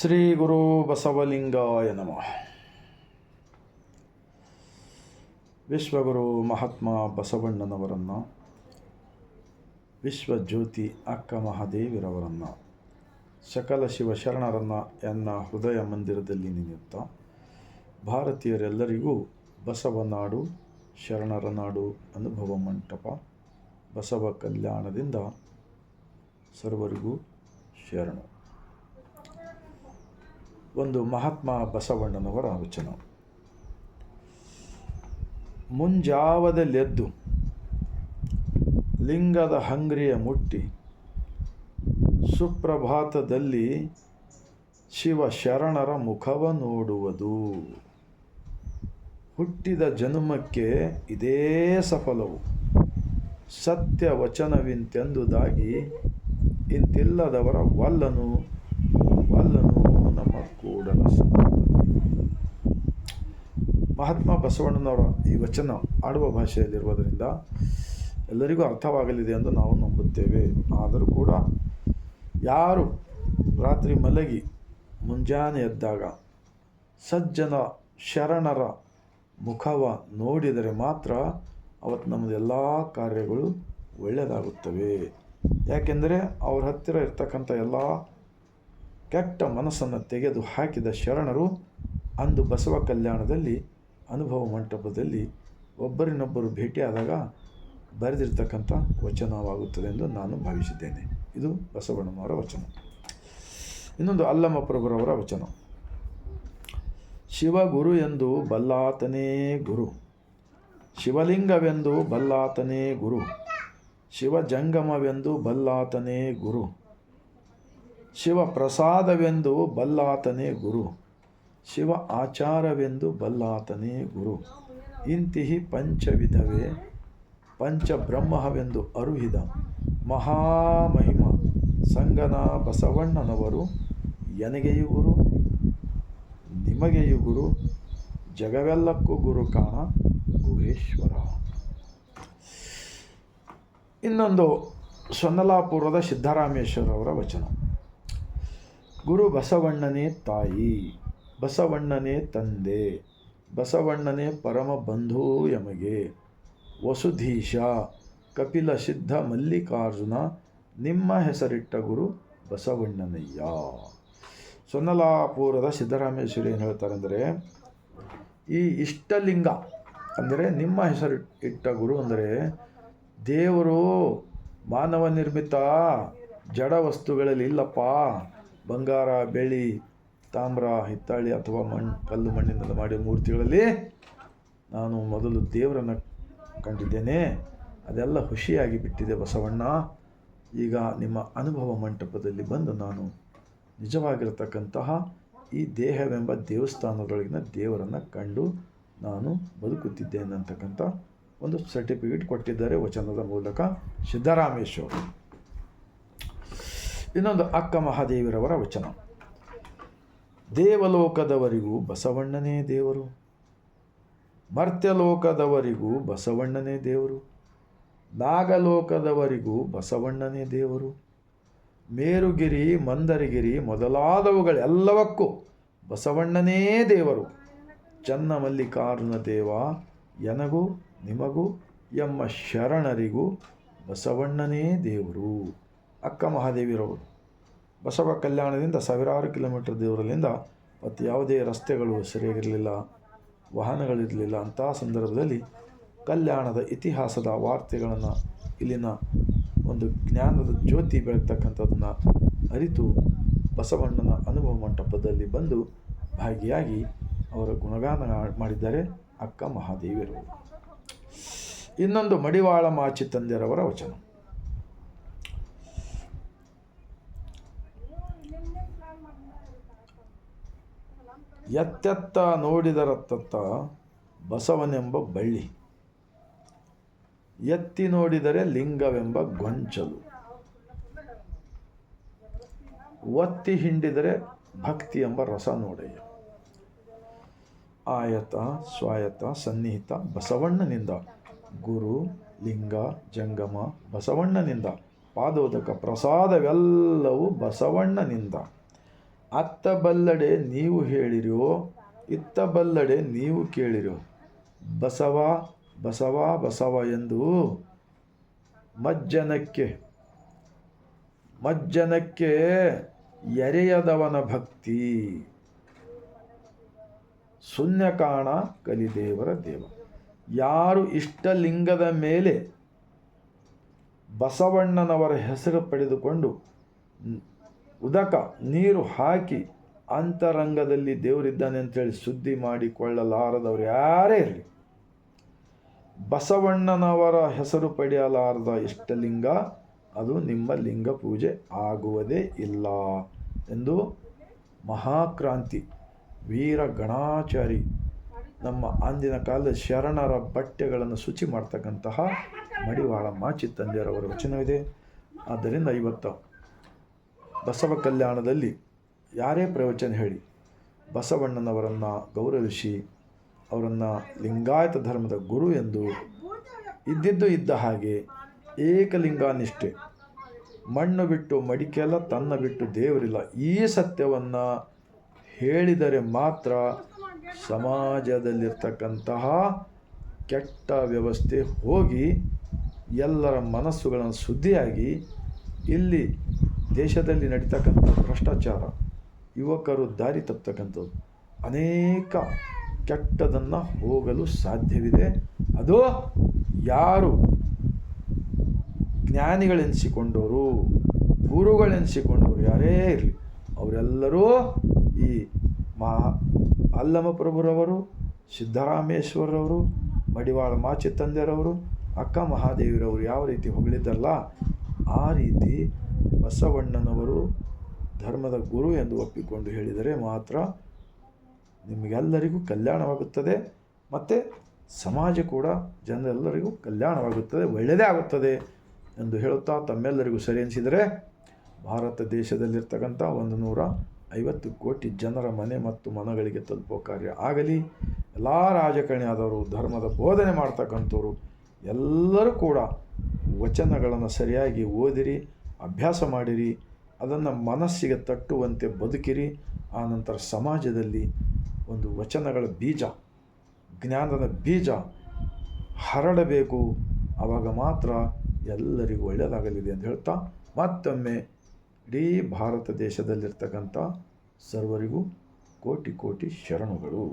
ಶ್ರೀ ಗುರು ಬಸವಲಿಂಗಾಯ ನಮಃ. ವಿಶ್ವಗುರು ಮಹಾತ್ಮ ಬಸವಣ್ಣನವರನ್ನು, ವಿಶ್ವಜ್ಯೋತಿ ಅಕ್ಕ ಮಹಾದೇವಿರವರನ್ನು, ಸಕಲ ಶಿವಶರಣರನ್ನು ಎನ್ನ ಹೃದಯ ಮಂದಿರದಲ್ಲಿ ನೆನೆಯುತ್ತಾ ಭಾರತೀಯರೆಲ್ಲರಿಗೂ ಬಸವನಾಡು ಶರಣರ ನಾಡು ಅನುಭವ ಮಂಟಪ, ಬಸವ ಕಲ್ಯಾಣದಿಂದ ಸರ್ವರಿಗೂ ಶರಣು. ಒಂದು ಮಹಾತ್ಮ ಬಸವಣ್ಣನವರ ವಚನ. ಮುಂಜಾವದಲ್ಲೆದ್ದು ಲಿಂಗದ ಹಂಗ್ರಿಯ ಮುಟ್ಟಿ, ಸುಪ್ರಭಾತದಲ್ಲಿ ಶಿವ ಶರಣರ ಮುಖವ ನೋಡುವುದು. ಹುಟ್ಟಿದ ಜನ್ಮಕ್ಕೆ ಇದೇ ಸಫಲವು. ಸತ್ಯ ವಚನವಿಂತೆಂದುದಾಗಿ ಇಂತಿಲ್ಲದವರ ವಲ್ಲನು ವಲ್ಲನು ನಮ್ಮ ಕೂಡಲ. ಮಹಾತ್ಮ ಬಸವಣ್ಣನವರ ಈ ವಚನ ಆಡುವ ಭಾಷೆಯಲ್ಲಿರುವುದರಿಂದ ಎಲ್ಲರಿಗೂ ಅರ್ಥವಾಗಲಿದೆ ಎಂದು ನಾವು ನಂಬುತ್ತೇವೆ ಆದರೂ ಕೂಡ ಯಾರು ರಾತ್ರಿ ಮಲಗಿ ಮುಂಜಾನೆ ಎದ್ದಾಗ ಸಜ್ಜನ ಶರಣರ ಮುಖವ ನೋಡಿದರೆ ಮಾತ್ರ ಅವತ್ತು ನಮ್ಮದು ಎಲ್ಲ ಕಾರ್ಯಗಳು ಒಳ್ಳೆಯದಾಗುತ್ತವೆ ಯಾಕೆಂದರೆ ಅವ್ರ ಹತ್ತಿರ ಇರ್ತಕ್ಕಂಥ ಎಲ್ಲ ಕೆಟ್ಟ ಮನಸ್ಸನ್ನು ತೆಗೆದು ಹಾಕಿದ ಶರಣರು ಅಂದು ಬಸವ ಕಲ್ಯಾಣದಲ್ಲಿ, ಅನುಭವ ಮಂಟಪದಲ್ಲಿ ಒಬ್ಬರಿನೊಬ್ಬರು ಭೇಟಿಯಾದಾಗ ಬರೆದಿರ್ತಕ್ಕಂಥ ವಚನವಾಗುತ್ತದೆ ಎಂದು ನಾನು ಭಾವಿಸಿದ್ದೇನೆ. ಇದು ಬಸವಣ್ಣನವರ ವಚನ. ಇನ್ನೊಂದು ಅಲ್ಲಮ್ಮ ಪ್ರಭುರವರ ವಚನ. ಶಿವಗುರು ಎಂದು ಬಲ್ಲಾತನೇ ಗುರು. ಶಿವಲಿಂಗವೆಂದು ಬಲ್ಲಾತನೇ ಗುರು. ಶಿವಜಂಗಮವೆಂದು ಬಲ್ಲಾತನೇ ಗುರು. ಶಿವ ಪ್ರಸಾದವೆಂದು ಬಲ್ಲಾತನೇ ಗುರು. ಶಿವ ಆಚಾರವೆಂದು ಬಲ್ಲಾತನೇ ಗುರು. ಇಂತಿಹಿ ಪಂಚವಿಧವೇ, ಪಂಚಬ್ರಹ್ಮವೆಂದು ಅರುಹಿದ ಮಹಾಮಹಿಮ ಸಂಗನ ಬಸವಣ್ಣನವರು. ಎನಗೆಯು ಗುರು, ನಿಮಗೆಯು ಗುರು, ಜಗವೆಲ್ಲಕ್ಕೂ ಗುರು ಕಾಣ ಗುಹೇಶ್ವರ. ಇನ್ನೊಂದು ಸೊನ್ನಲಾಪುರದ ಸಿದ್ದರಾಮೇಶ್ವರವರ ವಚನ. ಗುರು ಬಸವಣ್ಣನೇ ತಾಯಿ, ಬಸವಣ್ಣನೇ ತಂದೆ, ಬಸವಣ್ಣನೇ ಪರಮ ಬಂಧು ಯಮಗೆ. ವಸುಧೀಶ, ಕಪಿಲ ಸಿದ್ಧ ಮಲ್ಲಿಕಾರ್ಜುನ, ನಿಮ್ಮ ಹೆಸರಿಟ್ಟ ಗುರು ಬಸವಣ್ಣನಯ್ಯ. ಸೊನ್ನಲಾಪುರದ ಸಿದ್ದರಾಮೇಶ್ವರಿ ಏನು ಹೇಳ್ತಾರೆ ಅಂದರೆ ಈ ಇಷ್ಟಲಿಂಗ ಅಂದರೆ ನಿಮ್ಮ ಹೆಸರು ಇಟ್ಟ ಗುರು ಅಂದರೆ, ದೇವರು ಮಾನವ ನಿರ್ಮಿತ ಜಡ ವಸ್ತುಗಳಲ್ಲಿ ಇಲ್ಲಪ್ಪ ಬಂಗಾರ, ಬೆಳ್ಳಿ, ತಾಮ್ರ, ಹಿತ್ತಾಳಿ ಅಥವಾ ಮಣ್ಣು ಕಲ್ಲು ಮಣ್ಣಿನಿಂದ ಮಾಡಿದ ಮೂರ್ತಿಗಳಲ್ಲಿ ನಾನು ಮೊದಲು ದೇವರನ್ನು ಕಂಡಿದ್ದೇನೆ. ಅದೆಲ್ಲ ಖುಷಿಯಾಗಿ ಬಿಟ್ಟಿದೆ ಬಸವಣ್ಣ. ಈಗ ನಿಮ್ಮ ಅನುಭವ ಮಂಟಪದಲ್ಲಿ ಬಂದು ನಾನು ನಿಜವಾಗಿರತಕ್ಕಂತಹ ಈ ದೇಹವೆಂಬ ದೇವಸ್ಥಾನದೊಳಗಿನ ದೇವರನ್ನು ಕಂಡು ನಾನು ಬದುಕುತ್ತಿದ್ದೇನೆ ಅಂತಕ್ಕಂಥ ಒಂದು ಸರ್ಟಿಫಿಕೇಟ್ ಕೊಟ್ಟಿದ್ದಾರೆ ವಚನದ ಮೂಲಕ ಸಿದ್ದರಾಮೇಶ್ವರ. ಇನ್ನೊಂದು ಅಕ್ಕ ಮಹಾದೇವಿರವರ ವಚನ. ದೇವಲೋಕದವರಿಗೂ ಬಸವಣ್ಣನೇ ದೇವರು. ಮರ್ತ್ಯಲೋಕದವರಿಗೂ ಬಸವಣ್ಣನೇ ದೇವರು. ನಾಗಲೋಕದವರಿಗೂ ಬಸವಣ್ಣನೇ ದೇವರು. ಮೇರುಗಿರಿ, ಮಂದರಗಿರಿ ಮೊದಲಾದವುಗಳೆಲ್ಲವಕ್ಕೂ ಬಸವಣ್ಣನೇ ದೇವರು. ಚನ್ನ ಮಲ್ಲಿಕಾರ್ಜುನ ದೇವ, ಎನಗೂ ನಿಮಗೂ, ಎಮ್ಮ ಶರಣರಿಗೂ ಬಸವಣ್ಣನೇ ದೇವರು. ಅಕ್ಕ ಮಹಾದೇವಿರವರು. ಬಸವ ಕಲ್ಯಾಣದಿಂದ ಸಾವಿರಾರು ಕಿಲೋಮೀಟರ್ ದೂರದಿಂದ ಮತ್ತು ಯಾವುದೇ ರಸ್ತೆಗಳು ಸರಿಯಾಗಿರಲಿಲ್ಲ, ವಾಹನಗಳಿರಲಿಲ್ಲ ಅಂತಹ ಸಂದರ್ಭದಲ್ಲಿ ಕಲ್ಯಾಣದ ಇತಿಹಾಸದ ವಾರ್ತೆಗಳನ್ನು ಇಲ್ಲಿನ ಒಂದು ಜ್ಞಾನದ ಜ್ಯೋತಿ ಬೆಳಗ್ತಕ್ಕಂಥದ್ದನ್ನು ಅರಿತು ಬಸವಣ್ಣನ ಅನುಭವ ಮಂಟಪದಲ್ಲಿ ಬಂದು ಭಾಗಿಯಾಗಿ ಅವರ ಗುಣಗಾನ ಮಾಡಿದ್ದಾರೆ ಅಕ್ಕ ಮಹಾದೇವಿಯರು ಇನ್ನೊಂದು ಮಡಿವಾಳ ಮಾಚಿ ತಂದೆಯರವರ ವಚನ. ಎತ್ತೆತ್ತ ನೋಡಿದರತ್ತತ್ತ ಬಸವನೆಂಬ ಬಳ್ಳಿ. ಎತ್ತಿ ನೋಡಿದರೆ ಲಿಂಗವೆಂಬ ಗೊಂಚಲು. ಒತ್ತಿ ಹಿಂಡಿದರೆ ಭಕ್ತಿ ಎಂಬ ರಸ ನೋಡಯ್ಯ ಆಯತ ಸ್ವಾಯತ ಸನ್ನಿಹಿತ, ಬಸವಣ್ಣನಿಂದ. ಗುರು, ಲಿಂಗ, ಜಂಗಮ, ಬಸವಣ್ಣನಿಂದ. ಪಾದೋದಕ ಪ್ರಸಾದವೆಲ್ಲವೂ ಬಸವಣ್ಣನಿಂದ. ಅತ್ತ ಬಲ್ಲಡೆ ನೀವು ಹೇಳಿರೋ ಇತ್ತ ಬಲ್ಲಡೆ ನೀವು ಕೇಳಿರೋ. ಬಸವ ಬಸವ ಬಸವ ಎಂದು ಮಜ್ಜನಕ್ಕೆ ಮಜ್ಜನಕ್ಕೆ ಎರೆಯದವನ ಭಕ್ತಿ. ಶೂನ್ಯಕಾಣ ಕಲಿದೇವರ ದೇವ. ಯಾರು ಇಷ್ಟಲಿಂಗದ ಮೇಲೆ ಬಸವಣ್ಣನವರ ಹೆಸರು ಪಡೆದುಕೊಂಡು ಉದಕ, ನೀರು ಹಾಕಿ ಅಂತರಂಗದಲ್ಲಿ ದೇವರಿದ್ದಾನೆ ಅಂತೇಳಿ ಸುದ್ದಿ ಮಾಡಿಕೊಳ್ಳಲಾರದವರು ಯಾರೇ ಇರಲಿ, ಬಸವಣ್ಣನವರ ಹೆಸರು ಪಡೆಯಲಾರದ ಇಷ್ಟಲಿಂಗ ಅದು ನಿಮ್ಮ ಲಿಂಗ ಪೂಜೆ ಆಗುವುದೇ ಇಲ್ಲ ಎಂದು ಮಹಾಕ್ರಾಂತಿ ವೀರ ಗಣಾಚಾರಿ ನಮ್ಮ ಅಂದಿನ ಕಾಲದ ಶರಣರ ಬಟ್ಟೆಗಳನ್ನು ಶುಚಿ ಮಾಡ್ತಕ್ಕಂತಹ ಮಡಿವಾಳ ಮಾಚಿತ್ತಂಜರವರ ವಚನವಿದೆ. ಆದ್ದರಿಂದ ಇವತ್ತು ಬಸವ ಕಲ್ಯಾಣದಲ್ಲಿ ಯಾರೇ ಪ್ರವಚನ ಹೇಳಿ, ಬಸವಣ್ಣನವರನ್ನು ಗೌರವಿಸಿ, ಅವರನ್ನು ಲಿಂಗಾಯತ ಧರ್ಮದ ಗುರು ಎಂದು ಇದ್ದಿದ್ದು ಇದ್ದ ಹಾಗೆ ಏಕಲಿಂಗಾನಿಷ್ಠೆ. ಮಣ್ಣು ಬಿಟ್ಟು ಮಡಿಕೆಲ್ಲ ತನ್ನ ಬಿಟ್ಟು ದೇವರಿಲ್ಲ. ಈ ಸತ್ಯವನ್ನು ಹೇಳಿದರೆ ಮಾತ್ರ ಸಮಾಜದಲ್ಲಿರ್ತಕ್ಕಂತಹ ಕೆಟ್ಟ ವ್ಯವಸ್ಥೆ ಹೋಗಿ ಎಲ್ಲರ ಮನಸ್ಸುಗಳನ್ನು ಸುದ್ದಿಯಾಗಿ ಇಲ್ಲಿ ದೇಶದಲ್ಲಿ ನಡೀತಕ್ಕಂಥ ಭ್ರಷ್ಟಾಚಾರ, ಯುವಕರು ದಾರಿ ತಪ್ಪತಕ್ಕಂಥದ್ದು ಅನೇಕ ಕೆಟ್ಟದನ್ನು ಹೋಗಲು ಸಾಧ್ಯವಿದೆ. ಅದು ಯಾರು? ಜ್ಞಾನಿಗಳೆನಿಸಿಕೊಂಡವರು, ಗುರುಗಳೆನಿಸಿಕೊಂಡವರು ಯಾರೇ ಇರಲಿ, ಅವರೆಲ್ಲರೂ ಈ ಮಹಾ ಅಲ್ಲಮ ಪ್ರಭುರವರು ಸಿದ್ದರಾಮೇಶ್ವರವರು ಮಡಿವಾಳ ಮಾಚಿತ್ತಂದೆರವರು ಅಕ್ಕ ಮಹಾದೇವಿರವರು ಯಾವ ರೀತಿ ಹೊಗಳಿದ್ದಲ್ಲ ಆ ರೀತಿ ಬಸವಣ್ಣನವರು ಧರ್ಮದ ಗುರು ಎಂದು ಒಪ್ಪಿಕೊಂಡು ಹೇಳಿದರೆ ಮಾತ್ರ ನಿಮಗೆಲ್ಲರಿಗೂ ಕಲ್ಯಾಣವಾಗುತ್ತದೆ. ಮತ್ತು ಸಮಾಜ ಕೂಡ ಜನರೆಲ್ಲರಿಗೂ ಕಲ್ಯಾಣವಾಗುತ್ತದೆ, ಒಳ್ಳೆಯದೇ ಆಗುತ್ತದೆ ಎಂದು ಹೇಳುತ್ತಾ ತಮ್ಮೆಲ್ಲರಿಗೂ ಸರಿ ಅನಿಸಿದರೆ ಭಾರತ ದೇಶದಲ್ಲಿರ್ತಕ್ಕಂಥ ಒಂದು ನೂರ ಐವತ್ತು ಕೋಟಿ ಜನರ ಮನೆ ಮತ್ತು ಮನಗಳಿಗೆ ತಲುಪೋ ಕಾರ್ಯ ಆಗಲಿ. ಎಲ್ಲ ರಾಜಕಾರಣಿ ಆದವರು, ಧರ್ಮದ ಬೋಧನೆ ಮಾಡ್ತಕ್ಕಂಥವ್ರು ಎಲ್ಲರೂ ಕೂಡ ವಚನಗಳನ್ನು ಸರಿಯಾಗಿ ಓದಿರಿ, ಅಭ್ಯಾಸ ಮಾಡಿರಿ, ಅದನ್ನು ಮನಸ್ಸಿಗೆ ತಟ್ಟುವಂತೆ ಬದುಕಿರಿ. ಆನಂತರ ಸಮಾಜದಲ್ಲಿ ಒಂದು ವಚನಗಳ ಬೀಜ, ಜ್ಞಾನದ ಬೀಜ ಹರಡಬೇಕು. ಆವಾಗ ಮಾತ್ರ ಎಲ್ಲರಿಗೂ ಒಳ್ಳೆಯದಾಗಲಿದೆ ಅಂತ ಹೇಳ್ತಾ ಮತ್ತೊಮ್ಮೆ ಇಡೀ ಭಾರತ ದೇಶದಲ್ಲಿರ್ತಕ್ಕಂಥ ಸರ್ವರಿಗೂ ಕೋಟಿ ಕೋಟಿ ಶರಣುಗಳು.